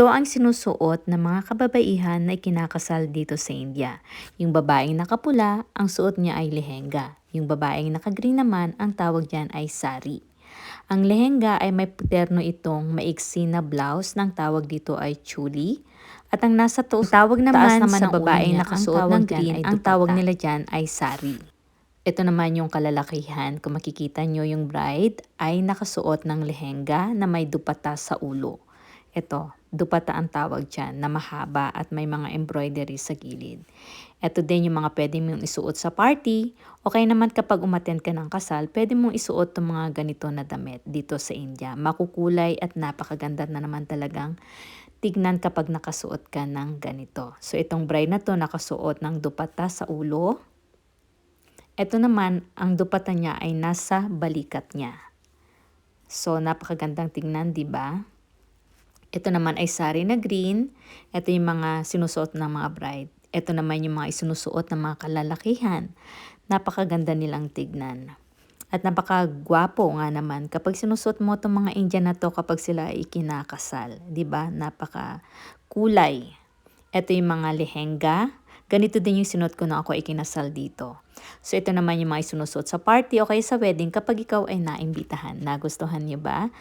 Ito ang sinusuot ng mga kababaihan na ikinakasal dito sa India. Yung babaeng nakapula, ang suot niya ay lehenga. Yung babaeng nakagreen naman, ang tawag diyan ay sari. Ang lehenga ay may puterno itong maiksi na blouse, ng tawag dito ay chuli. At ang nasa to, tawag naman, naman sa ng babaeng nakasuot ng green, ay ang tawag nila dyan ay sari. Ito naman yung kalalakihan. Kung makikita nyo yung bride ay nakasuot ng lehenga na may dupata sa ulo. Ito, dupata ang tawag dyan na mahaba at may mga embroidery sa gilid. Ito din yung mga pwede mong isuot sa party. O kaya naman kapag umattend ka ng kasal, pwede mong isuot ng mga ganito na damit dito sa India. Makukulay at napakaganda na naman talagang tignan kapag nakasuot ka ng ganito. So itong bride na to nakasuot ng dupata sa ulo. Ito naman, ang dupata niya ay nasa balikat niya. So napakagandang tignan, 'di ba? Ito naman ay sari na green. Ito yung mga sinusuot ng mga bride. Ito naman yung mga isinusuot ng mga kalalakihan. Napakaganda nilang tignan. At napakagwapo nga naman kapag sinusuot mo itong mga Indian na to kapag sila ay ikinakasal. 'di ba Napaka kulay. Ito yung mga lehenga. Ganito din yung sinuot ko na ako ikinasal dito. So ito naman yung mga isinusuot sa party o kaya sa wedding kapag ikaw ay naimbitahan. Nagustuhan niyo ba?